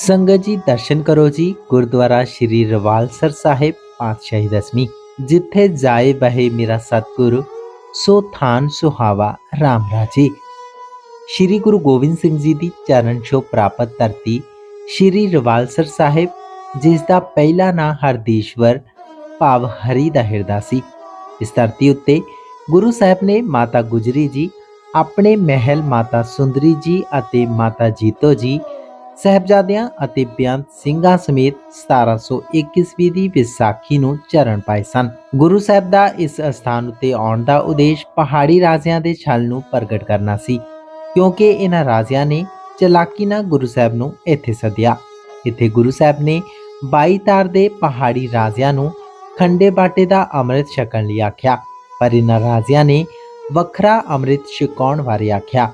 ਸੰਗਤ ਜੀ ਦਰਸ਼ਨ ਕਰੋ ਜੀ ਗੁਰਦੁਆਰਾ ਸ਼੍ਰੀ ਰਵਾਲਸਰ ਸਾਹਿਬ ਪਾਤਸ਼ਾਹੀ ਦਸਵੀਂ ਜਿੱਥੇ ਜਾਏ ਬਹੇ ਮੇਰਾ ਸਤਿਗੁਰ ਸੋ ਥਾਨ ਸੁਹਾਵਾ ਰਾਮ ਰਾਜੇ ਸ਼੍ਰੀ ਗੁਰੂ ਗੋਬਿੰਦ ਸਿੰਘ ਜੀ ਦੀ ਚਰਨ ਛੋਹ ਪ੍ਰਾਪਤ ਧਰਤੀ ਸ਼੍ਰੀ ਰਵਾਲਸਰ ਸਾਹਿਬ ਜਿਸ ਦਾ ਪਹਿਲਾ ਨਾਂ ਹਰਦੀਸ਼ਵਰ ਭਾਵ ਹਰੀ ਦਾ ਹਿਰਦਾ ਸੀ ਇਸ ਧਰਤੀ ਉੱਤੇ ਗੁਰੂ ਸਾਹਿਬ ਨੇ ਮਾਤਾ ਗੁਜਰੀ ਜੀ ਆਪਣੇ ਮਹਿਲ ਮਾਤਾ ਸੁੰਦਰੀ ਜੀ ਅਤੇ ਮਾਤਾ ਜੀਤੋ ਜੀ ਸਹਿਬਜ਼ਾਦਿਆਂ ਅਤੇ ਬੇਅੰਤ ਸਿੰਘਾਂ ਸਮੇਤ 1721 ਈਸਵੀ ਦੀ ਵਿਸਾਖੀ ਨੂੰ ਚਰਨ ਪਾਏ ਸਨ। ਗੁਰੂ ਸਾਹਿਬ ਦਾ ਇਸ ਅਸਥਾਨ ਉੱਤੇ ਆਉਣ ਦਾ ਉਦੇਸ਼ ਪਹਾੜੀ ਰਾਜਿਆਂ ਦੇ ਛਲ ਨੂੰ ਪ੍ਰਗਟ ਕਰਨਾ ਸੀ, ਕਿਉਂਕਿ ਇਹਨਾਂ ਰਾਜਿਆਂ ਨੇ ਚਲਾਕੀ ਨਾਲ ਗੁਰੂ ਸਾਹਿਬ ਨੂੰ ਇੱਥੇ ਸੱਦਿਆ। ਇੱਥੇ ਗੁਰੂ ਸਾਹਿਬ ਨੇ 22 ਤਾਰ ਦੇ ਪਹਾੜੀ ਰਾਜਿਆਂ ਨੂੰ ਖੰਡੇ ਬਾਟੇ ਦਾ ਅੰਮ੍ਰਿਤ ਛਕਣ ਲਈ ਆਖਿਆ, ਪਰ ਇਹਨਾਂ ਰਾਜਿਆਂ ਨੇ ਵੱਖਰਾ ਅੰਮ੍ਰਿਤ ਛਕਾਉਣ ਬਾਰੇ ਆਖਿਆ।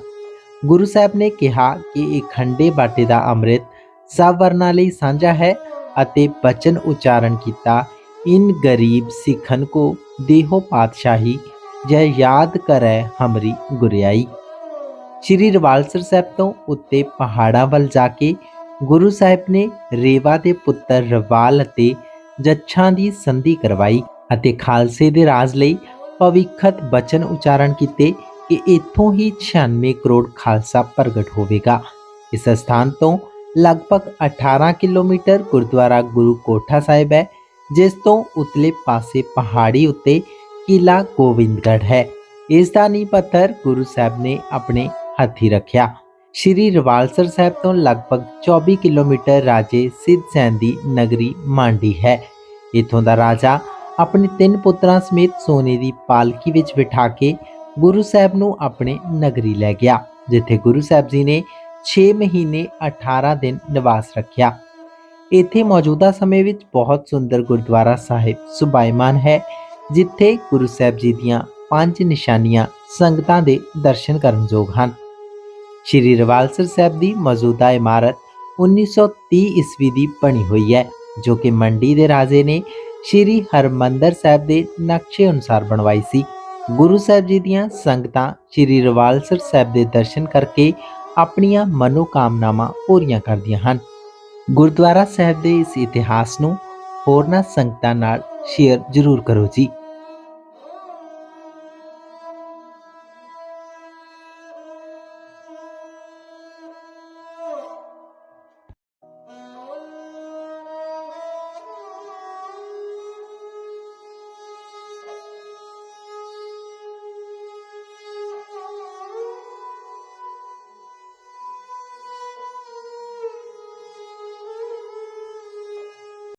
ਗੁਰੂ ਸਾਹਿਬ ਨੇ ਕਿਹਾ ਕਿ ਇਹ ਖੰਡੇ ਬਾਟੇ ਦਾ ਅੰਮ੍ਰਿਤ ਸਭ ਵਰਨਾਂ ਲਈ ਸਾਂਝਾ ਹੈ ਅਤੇ ਬਚਨ ਉਚਾਰਨ ਕੀਤਾ, ਇਨ ਗਰੀਬ ਸਿੱਖਨ ਕੋ ਦੇਹੋ ਪਾਤਸ਼ਾਹੀ, ਜੈ ਯਾਦ ਕਰੈ ਹਮਰੀ ਗੁਰਿਆਈ। ਸ਼੍ਰੀ ਰਵਾਲਸਰ ਸਾਹਿਬ ਤੋਂ ਉੱਤੇ ਪਹਾੜਾਂ ਵੱਲ ਜਾ ਕੇ ਗੁਰੂ ਸਾਹਿਬ ਨੇ ਰੇਵਾ ਦੇ ਪੁੱਤਰ ਰਵਾਲ ਅਤੇ ਜੱਛਾਂ ਦੀ ਸੰਧੀ ਕਰਵਾਈ ਅਤੇ ਖਾਲਸੇ ਦੇ ਰਾਜ ਲਈ ਭਵਿੱਖਤ ਬਚਨ ਉਚਾਰਨ ਕੀਤੇ। ਕਿ ਇੱਥੋਂ ਹੀ 96 ਕਰੋੜ ਖਾਲਸਾ ਪ੍ਰਗਟ ਹੋਵੇਗਾ। ਇਸ ਸਥਾਨ ਤੋਂ ਲਗਭਗ 18 ਕਿਲੋਮੀਟਰ ਗੁਰਦੁਆਰਾ ਗੁਰੂ ਕੋਠਾ ਸਾਹਿਬ ਹੈ, ਜਿਸ ਤੋਂ ਉਤਲੇ ਪਾਸੇ ਪਹਾੜੀ ਉੱਤੇ ਕਿਲਾ ਗੋਬਿੰਦਗੜ੍ਹ ਹੈ। ਇਸ ਦਾ ਨੀਂਹ ਪੱਥਰ ਗੁਰੂ ਸਾਹਿਬ ਨੇ ਆਪਣੇ ਹੱਥੀ ਰੱਖਿਆ। ਸ਼੍ਰੀ ਰਵਾਲਸਰ ਸਾਹਿਬ ਤੋਂ ਲਗਭਗ 24 ਕਿਲੋਮੀਟਰ ਰਾਜੇ ਸਿੱਧ ਸੈਨ ਦੀ ਨਗਰੀ ਮਾਂਡੀ ਹੈ। ਇਥੋਂ ਦਾ ਰਾਜਾ ਆਪਣੇ ਤਿੰਨ ਪੁੱਤਰਾਂ ਸਮੇਤ ਸੋਨੇ ਦੀ ਪਾਲਕੀ ਵਿੱਚ ਬਿਠਾ ਕੇ ਗੁਰੂ ਸਾਹਿਬ ਨੂੰ ਆਪਣੇ ਨਗਰੀ ਲੈ ਗਿਆ, ਜਿੱਥੇ ਗੁਰੂ ਸਾਹਿਬ ਜੀ ਨੇ 6 ਮਹੀਨੇ 18 ਦਿਨ ਨਿਵਾਸ ਰੱਖਿਆ। ਇੱਥੇ ਮੌਜੂਦਾ ਸਮੇਂ ਵਿੱਚ ਬਹੁਤ ਸੁੰਦਰ ਗੁਰਦੁਆਰਾ ਸਾਹਿਬ ਸੁਭਾਈਮਾਨ ਹੈ, ਜਿੱਥੇ ਗੁਰੂ ਸਾਹਿਬ ਜੀ ਦੀਆਂ ਪੰਜ ਨਿਸ਼ਾਨੀਆਂ ਸੰਗਤਾਂ ਦੇ ਦਰਸ਼ਨ ਕਰਨ ਯੋਗ ਹਨ। ਸ਼੍ਰੀ ਰਵਾਲਸਰ ਸਾਹਿਬ ਦੀ ਮੌਜੂਦਾ ਇਮਾਰਤ 1930 ਈਸਵੀ ਦੀ ਬਣੀ ਹੋਈ ਹੈ, ਜੋ ਕਿ ਮੰਡੀ ਦੇ ਰਾਜੇ ਨੇ ਸ਼੍ਰੀ ਹਰਮੰਦਰ ਸਾਹਿਬ ਦੇ ਨਕਸ਼ੇ ਅਨੁਸਾਰ ਬਣਵਾਈ ਸੀ। ਗੁਰੂ ਸਾਹਿਬ ਜੀ ਦੀਆਂ ਸੰਗਤਾਂ ਸ਼੍ਰੀ ਰਵਾਲਸਰ ਸਾਹਿਬ ਦੇ ਦਰਸ਼ਨ ਕਰਕੇ ਆਪਣੀਆਂ ਮਨੋਕਾਮਨਾਵਾਂ ਪੂਰੀਆਂ ਕਰਦੀਆਂ ਹਨ। ਗੁਰਦੁਆਰਾ ਸਾਹਿਬ ਦੇ ਇਸ ਇਤਿਹਾਸ ਨੂੰ ਹੋਰਨਾਂ ਸੰਗਤਾਂ ਨਾਲ ਸ਼ੇਅਰ ਜ਼ਰੂਰ ਕਰੋ ਜੀ।